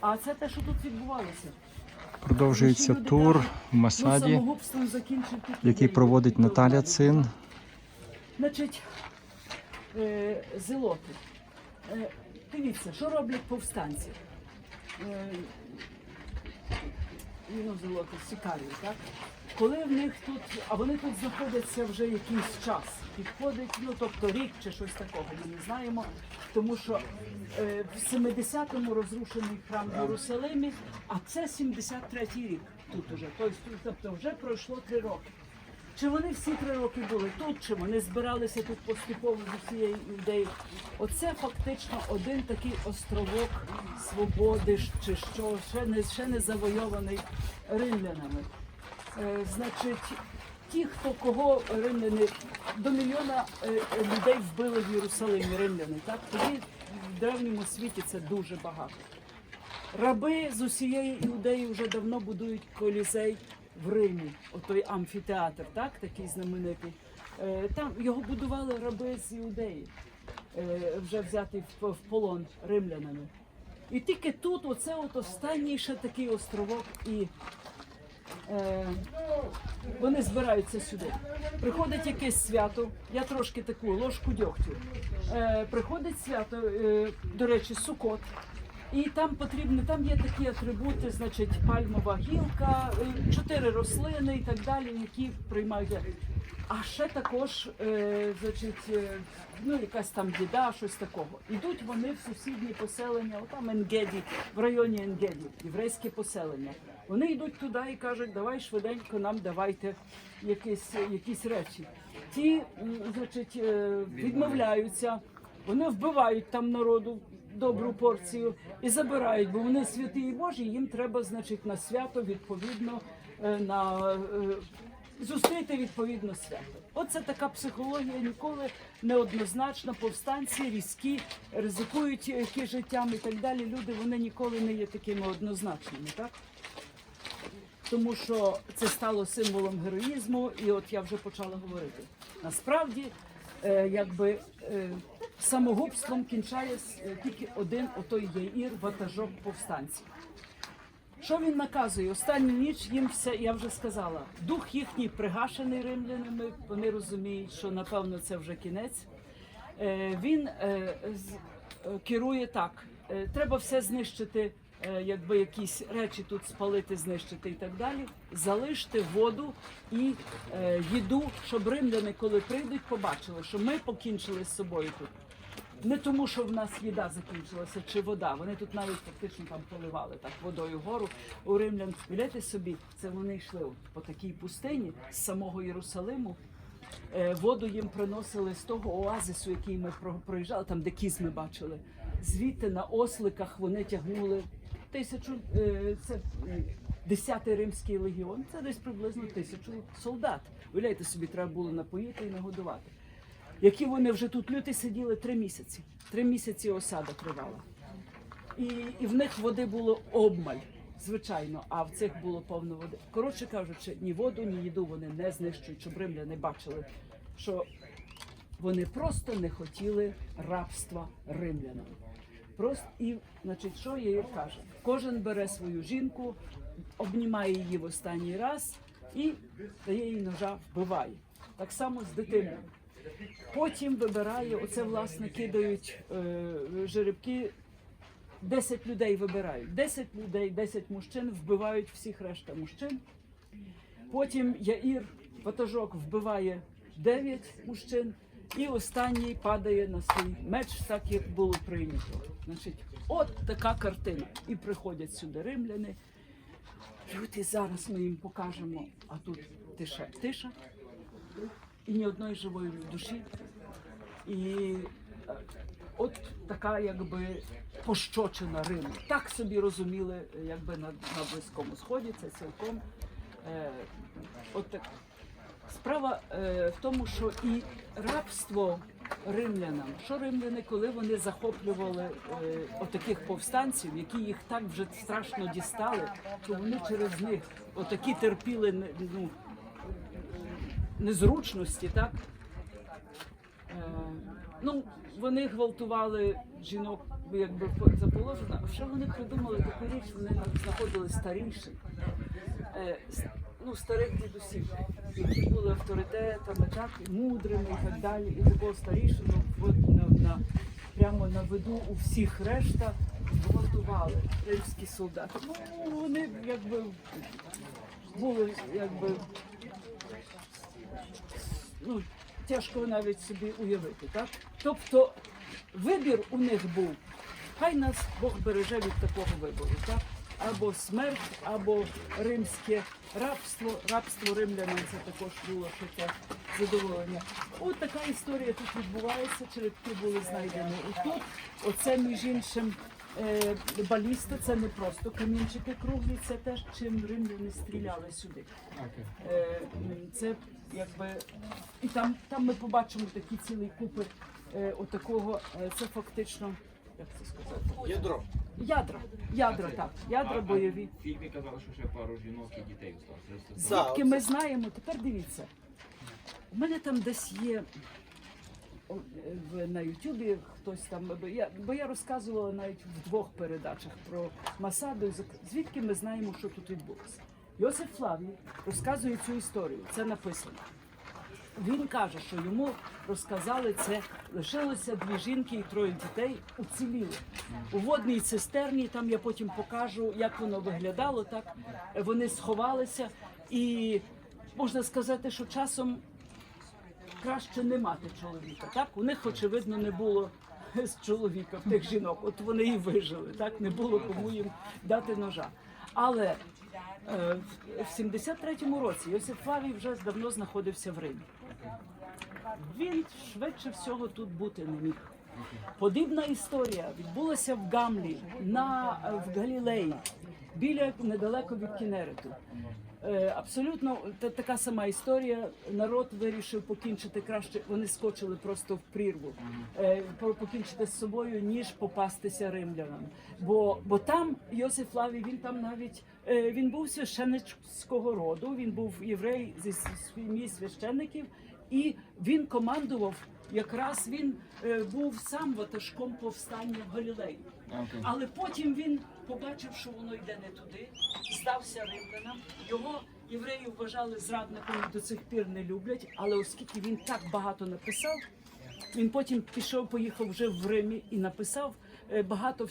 А це те, що тут відбувалося. Продовжується тур в Масаді, Ну, який проводить Наталя Цин. Значить, е, зелоти. Е, дивіться, що роблять повстанці. Ну, зелоти, сікарії, так? Коли в них тут, а вони тут знаходяться вже якийсь час, підходить, ну тобто рік чи щось такого, ми не знаємо. Тому що е, в 70-му розрушений храм в Єрусалимі, а це 73-й рік тут уже. Тобто, тобто вже пройшло три роки. Чи вони всі три роки були тут, чи вони збиралися тут поступово з усієї ідеї? Оце фактично один такий островок свободи, чи що ще не ще не завойований римлянами. Е, значить, ті, хто кого римляни до мільйона е, людей вбили в Єрусалимі, римляни, так тоді в древньому світі це дуже багато. Раби з усієї іудеї вже давно будують колізей в Римі, отой амфітеатр, так, такий знаменитий. Е, Там його будували раби з іудеї, е, вже взятий в, полон римлянами. І тільки тут, оце от останній ще такий островок, і е, вони збираються сюди. Приходить якесь свято, я трошки таку ложку дьогтю. Е, приходить свято, е, до речі, сукот. І там потрібно, там є такі атрибути, значить, пальмова гілка, е, чотири рослини і так далі, які приймають. А ще також, е, значить, е, ну якась там біда, щось такого. Ідуть вони в сусідні поселення, отам Енгеді, в районі Енгеді, єврейське поселення. Вони йдуть туди і кажуть, давай швиденько нам давайте якісь, якісь речі. Ті, значить, відмовляються, вони вбивають там народу добру порцію і забирають, бо вони святі і Божі, їм треба, значить, на свято відповідно е, на е, зустріти відповідно свято. Оце така психологія ніколи неоднозначна. Повстанці різкі, ризикують які життям і так далі. Люди вони ніколи не є такими однозначними, так? Тому що це стало символом героїзму, і от я вже почала говорити. Насправді, е, якби е, самогубством кінчає е, тільки один отой Яїр, ватажок повстанців. Що він наказує? Останню ніч їм все, я вже сказала, дух їхній пригашений римлянами. Вони розуміють, що напевно це вже кінець. Е, Він е, керує так: треба все знищити, якби якісь речі тут спалити, знищити і так далі. Залиште воду і їду, щоб римляни, коли прийдуть, побачили, що ми покінчили з собою тут. Не тому, що в нас їда закінчилася чи вода. Вони тут навіть фактично там поливали так водою гору у римлян. Уявляєте собі, це вони йшли по такій пустині з самого Єрусалиму. Е, Воду їм приносили з того оазису, який ми проїжджали, там де кіз ми бачили. Звідти на осликах вони тягнули тисячу, е, це десятий римський легіон. Це десь приблизно тисячу солдат. Уявляєте собі, треба було напоїти і нагодувати які вони вже тут люті сиділи три місяці. Три місяці осада тривала. І, і в них води було обмаль, звичайно, а в цих було повно води. Коротше кажучи, ні воду, ні їду вони не знищують, щоб римляни бачили, що вони просто не хотіли рабства римлянам. Просто і, значить, що Яїр каже? Кожен бере свою жінку, обнімає її в останній раз і дає їй ножа, вбиває. Так само з дитиною. Потім вибирає, оце власне кидають е, жеребки. 10 людей вибирають. 10 людей, 10 мужчин вбивають всіх решта мужчин. Потім Яїр, ватажок, вбиває 9 мужчин, і останній падає на свій меч, так як було прийнято. Значить, от така картина. І приходять сюди римляни. І зараз ми їм покажемо, а тут тиша, тиша, і ні одної живої душі. І е, от така якби пощочина Риму. Так собі розуміли, якби на, на Близькому Сході, це цілком е, от так. Справа е, в тому, що і рабство римлянам, що римляни, коли вони захоплювали е, отаких повстанців, які їх так вже страшно дістали, то вони через них отакі терпіли ну, незручності, так? Е, ну, вони гвалтували жінок якби заположена. А ще вони придумали таку річ, вони знаходили старіших, е, ну, старих дідусів, які були авторитетами, так, мудрими і так далі. І такого старішину на, на, прямо на виду у всіх решта гвалтували римські солдати. Ну, вони якби були якби ну, тяжко навіть собі уявити, так? Тобто вибір у них був, хай нас Бог береже від такого вибору, так? Або смерть, або римське рабство. Рабство римлянам це також було те задоволення. От така історія тут відбувається, черепки були знайдені і тут. Оце між іншим е, баліста, це не просто камінчики круглі, це теж чим римляни стріляли сюди. Е, Це якби і там, там ми побачимо такі цілі купи е, отакого. е, Це фактично, як це сказати? Ядро. Ядра. Ядра, так. Ядра бойові. В фільмі казали, що ще пару жінок і дітей. Звідки ми знаємо, тепер дивіться. У мене там десь є на Ютубі хтось там, я, бо я розказувала навіть в двох передачах про Масаду, звідки ми знаємо, що тут відбулося. Йосиф Флавій розказує цю історію, це написано. Він каже, що йому розказали це, лишилося дві жінки і троє дітей уціліли. У водній цистерні, там я потім покажу, як воно виглядало. Так вони сховалися, і можна сказати, що часом краще не мати чоловіка. Так у них, очевидно, не було з чоловіка в тих жінок. От вони і вижили. Так не було кому їм дати ножа. Але е, в 73-му році Йосиф Флавій вже давно знаходився в Римі. Він швидше всього тут бути не міг. Подібна історія відбулася в Гамлі на в Галілеї, біля недалеко від Кінерету. Е, абсолютно така сама історія. Народ вирішив покінчити краще. Вони скочили просто в прірву, е, покінчити з собою, ніж попастися римлянам. Бо, бо там Йосиф Лавій, він там навіть е, він був священницького роду. Він був єврей зі сім'ї священників, і він командував. Якраз він е, був сам ватажком повстання в Галілеї. Але потім він побачив, що воно йде не туди, здався римлянам. Його євреї вважали зрадником і до цих пір не люблять. Але оскільки він так багато написав, він потім пішов, поїхав вже в Римі і написав е, багато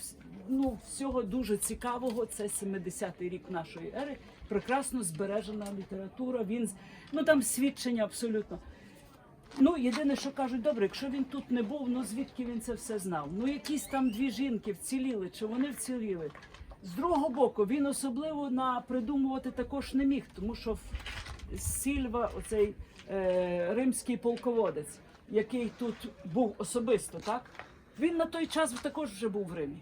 ну, всього дуже цікавого. Це 70-й рік нашої ери. Прекрасно збережена література. Він ну там свідчення абсолютно. Ну, єдине, що кажуть, добре, якщо він тут не був, ну звідки він це все знав? Ну, якісь там дві жінки вціліли, чи вони вціліли. З другого боку, він особливо на придумувати також не міг, тому що Сільва, оцей е, римський полководець, який тут був особисто, так? Він на той час також вже був в Римі.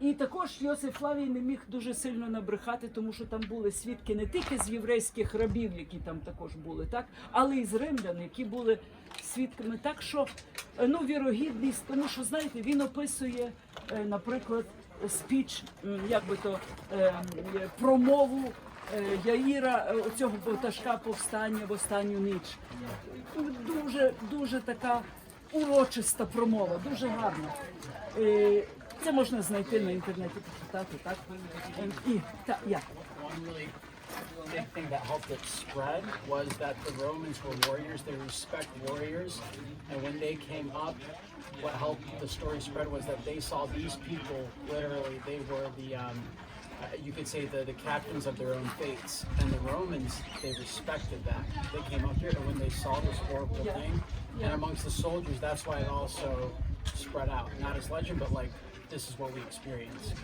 І також Йосиф Флавій не міг дуже сильно набрехати, тому що там були свідки не тільки з єврейських рабів, які там також були, так, але і з римлян, які були свідками. Так що е, ну, вірогідність, тому що знаєте, він описує, е, наприклад, спіч, як би то е, промову. Яїра цього пташка повстання в останню ніч. Дуже дуже така урочиста промова, дуже гарна. Е, Це можна знайти на інтернеті, почитати, так? Е, І та я. One really big thing that helped it spread was that the Romans were warriors. They respect warriors. And when they came up, what helped the story spread was that they saw these people literally, they were the, um, uh, you could say, the, the captains of their own fates. And the Romans, they respected that. They came up here, and when they saw this horrible Yeah. thing, and amongst the soldiers, that's why it also spread out. Not as legend, but like, this is what we experienced.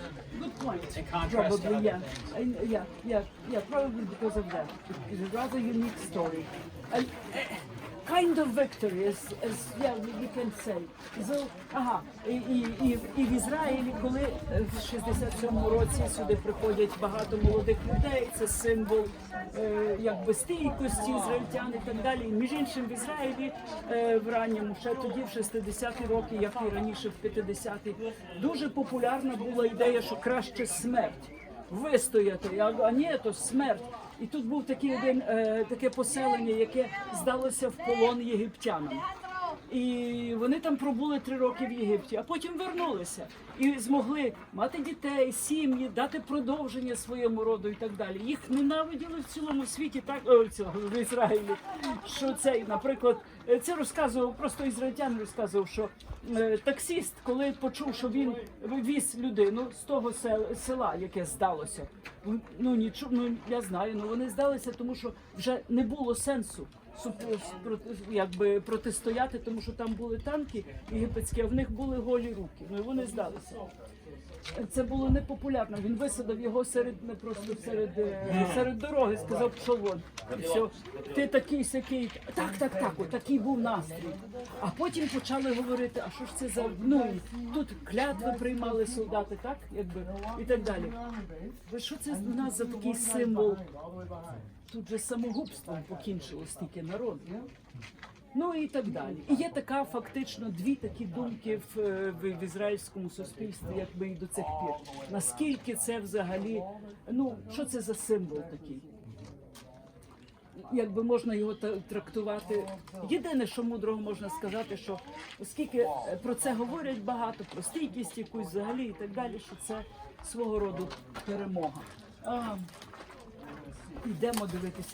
Good point. In contrast to probably, other yeah. things. And, yeah, yeah, yeah, probably because of that. It's a rather unique story. And, uh, kind of victory, as, as yeah, we, we can say. So, ага, і, і, і, і в Ізраїлі, коли е, в 67-му році сюди приходять багато молодих людей, це символ е, якби стійкості ізраїльтян і так далі. Між іншим, в Ізраїлі е, в ранньому, ще тоді, в 60-ті роки, як і раніше в 50-ті, дуже популярна була ідея, що краще смерть вистояти, а ні, то смерть. І тут був такий один е, таке поселення, яке здалося в полон єгиптянам. І вони там пробули три роки в Єгипті, а потім вернулися і змогли мати дітей, сім'ї, дати продовження своєму роду і так далі. Їх ненавиділи в цілому світі, так о, в в Ізраїлі. Що це, наприклад, е, це розказував просто ізраїльтян розказував, що е, таксіст, коли почув, що він віз людину з того сел- села, яке здалося, ну нічого, ну я знаю, ну вони здалися, тому що вже не було сенсу якби протистояти, тому що там були танки єгипетські, а в них були голі руки. Ну і вони здалися. Це було непопулярно. Він висадив його серед не просто серед, е, серед дороги, сказав, пішов все. Ти такий сякий. Так, так, так, от такий був настрій. А потім почали говорити, а що ж це за ну тут клятви приймали солдати, так якби і так далі. Що це у нас за такий символ? Тут же самогубством покінчило стільки народу. Ну і так далі. І є така фактично дві такі думки в, е, в, в ізраїльському суспільстві, якби і до цих пір. Наскільки це взагалі, ну що це за символ такий? Якби можна його трактувати. Єдине, що мудрого можна сказати, що оскільки е, про це говорять багато, про стійкість якусь взагалі і так далі, що це свого роду перемога. А, йдемо дивитися.